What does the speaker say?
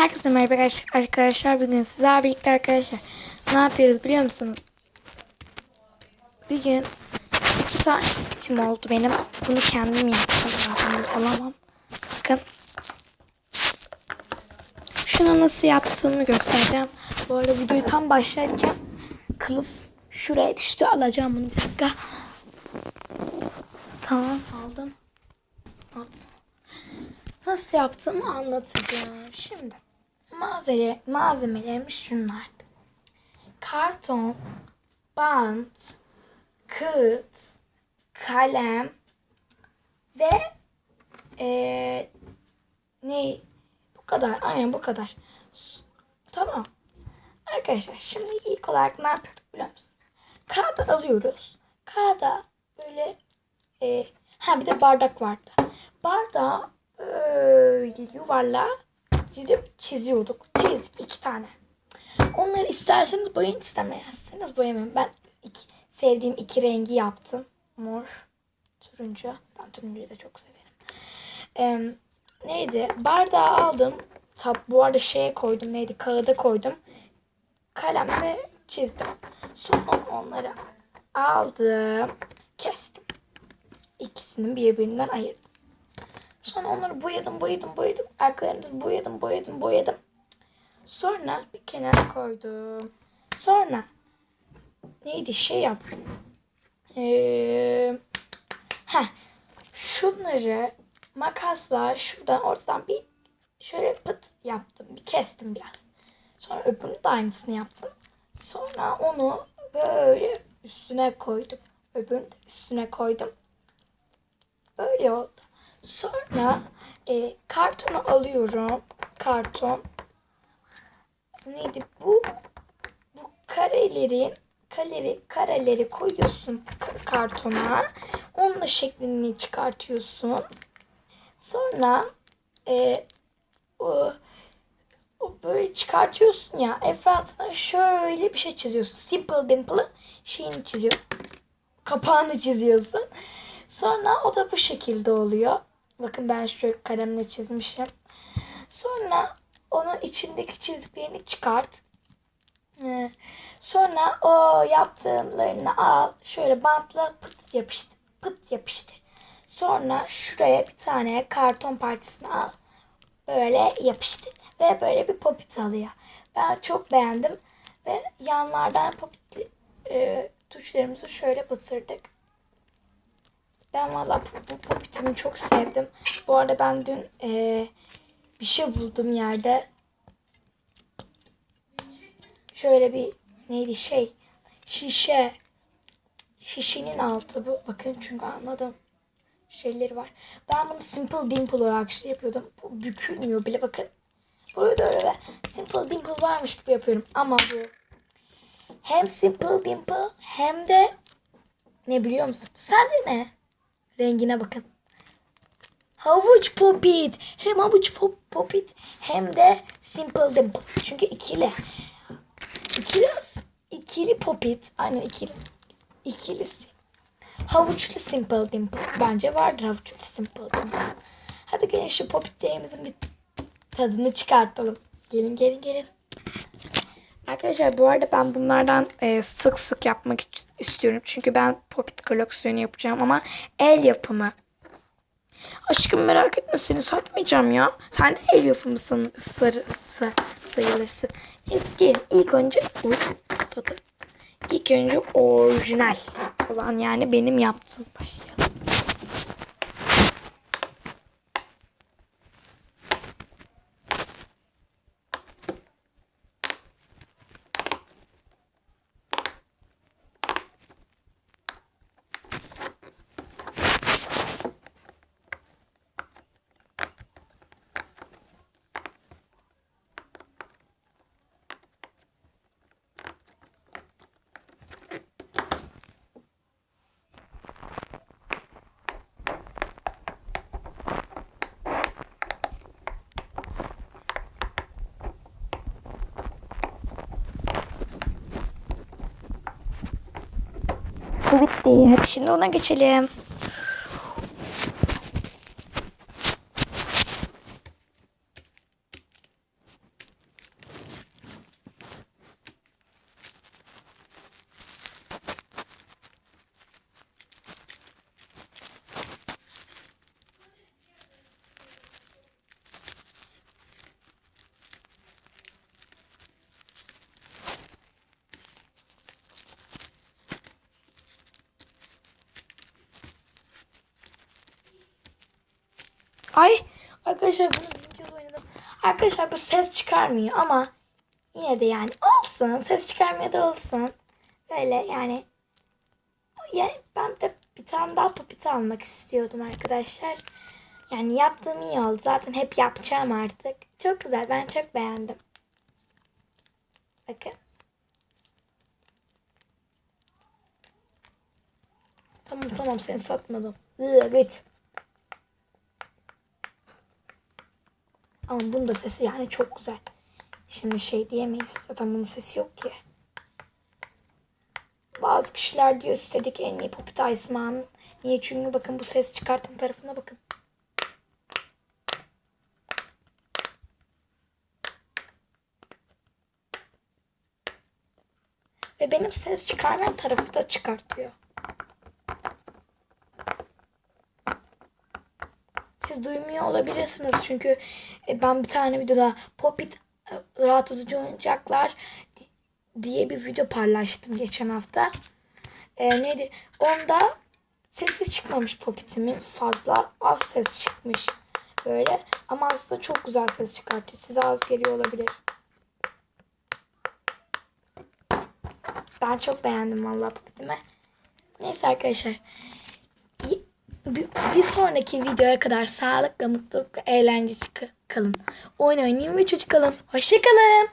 Herkese merhaba arkadaş- arkadaşlar. Bugün sizlerle birlikte arkadaşlar ne yapıyoruz biliyor musunuz? Bir gün iki tane tim oldu benim. Bunu kendim yaptım. Bunu alamam. Bakın. Şunu nasıl yaptığımı göstereceğim. Bu arada videoyu tam başlarken kılıf şuraya düştü. Alacağım bunu bir dakika. Tamam aldım. At. Nasıl yaptığımı anlatacağım. Şimdi malzemeler, malzemelerimiz şunlardı. Karton, bant, kağıt, kalem ve eee ne bu kadar aynen bu kadar. Tamam. Arkadaşlar şimdi ilk olarak ne yapıyorduk biliyor musunuz? Kağıdı alıyoruz. Kağıda böyle e, ha bir de bardak vardı. Bardağı böyle yuvarlağa gidip çiziyorduk. Çiz iki tane. Onları isterseniz boyayın istemezseniz boyamayın. Ben iki, sevdiğim iki rengi yaptım. Mor, turuncu. Ben turuncuyu da çok severim. Ee, neydi? Bardağı aldım. Tab bu arada şeye koydum. Neydi? Kağıda koydum. Kalemle çizdim. Sonra onları aldım. Kestim. İkisini birbirinden ayırdım. Sonra onları boyadım, boyadım, boyadım. Arkalarını boyadım, boyadım, boyadım. Sonra bir kenara koydum. Sonra neydi şey yaptım. Ee, heh, şunları makasla şuradan ortadan bir şöyle pıt yaptım. Bir kestim biraz. Sonra öbürünü de aynısını yaptım. Sonra onu böyle üstüne koydum. Öbürünü de üstüne koydum. Böyle oldu. Sonra e, kartonu alıyorum. Karton. Neydi bu? Bu karelerin kareleri, kareleri koyuyorsun ka- kartona. Onunla şeklini çıkartıyorsun. Sonra e, o, o böyle çıkartıyorsun ya. Etrafına şöyle bir şey çiziyorsun. Simple Dimple şeyini çiziyor. Kapağını çiziyorsun. Sonra o da bu şekilde oluyor. Bakın ben şu kalemle çizmişim. Sonra onun içindeki çiziklerini çıkart. Ee, Sonra o yaptığımlarını al. Şöyle bantla pıt yapıştır. Pıt yapıştır. Sonra şuraya bir tane karton parçasını al. Böyle yapıştır. Ve böyle bir popit alıyor. Ben çok beğendim. Ve yanlardan popit e, tuşlarımızı şöyle batırdık. Ben valla bu, popitimi çok sevdim. Bu arada ben dün e, bir şey buldum yerde. Şöyle bir neydi şey şişe şişenin altı bu. Bakın çünkü anladım. Şeyleri var. Ben bunu Simple Dimple olarak şey yapıyordum. Bu bükülmüyor bile bakın. Burayı da öyle Simple Dimple varmış gibi yapıyorum. Ama bu hem Simple Dimple hem de ne biliyor musun? Sen de ne? Rengine bakın. Havuç popit. Hem havuç popit hem de simple dimple. Çünkü ikili. İkili, ikili popit. Aynen ikili. İkilisi. Havuçlu simple dimple. Bence vardır havuçlu simple dimple. Hadi gelin şu popitlerimizin bir tadını çıkartalım. Gelin gelin gelin. Arkadaşlar bu arada ben bunlardan e, sık sık yapmak istiyorum. Çünkü ben popit koleksiyonu yapacağım ama el yapımı. Aşkım merak etme seni satmayacağım ya. Sen de el yapımısın sarı, sa- sayılırsın. Eski ilk önce uy, tadı. İlk önce orijinal olan yani benim yaptığım başlayalım. Bu bitti. Hadi şimdi ona geçelim. Ay arkadaşlar bunu bir kez oynadım. Arkadaşlar bu ses çıkarmıyor ama yine de yani olsun. Ses çıkarmıyor da olsun. Böyle yani ya ben de bir tane daha popit almak istiyordum arkadaşlar. Yani yaptığım iyi oldu. Zaten hep yapacağım artık. Çok güzel. Ben çok beğendim. Bakın. Tamam tamam seni satmadım. Git. Ama bunun da sesi yani çok güzel. Şimdi şey diyemeyiz. Zaten bunun sesi yok ki. Bazı kişiler diyor istedik en iyi Popit Iceman. Niye? Çünkü bakın bu ses çıkartım tarafına bakın. Ve benim ses çıkarmayan tarafı da çıkartıyor. Siz duymuyor olabilirsiniz çünkü e, ben bir tane videoda Popit e, rahatlatıcı oyuncaklar di- diye bir video paylaştım geçen hafta. E, neydi? Onda sesi çıkmamış Popit'imin fazla az ses çıkmış böyle ama aslında çok güzel ses çıkartıyor. Size az geliyor olabilir. Ben çok beğendim vallahi Popit'imi. Neyse arkadaşlar bir sonraki videoya kadar sağlıkla, mutlulukla, eğlence kalın. Oyun oynayın ve çocuk kalın. Hoşçakalın.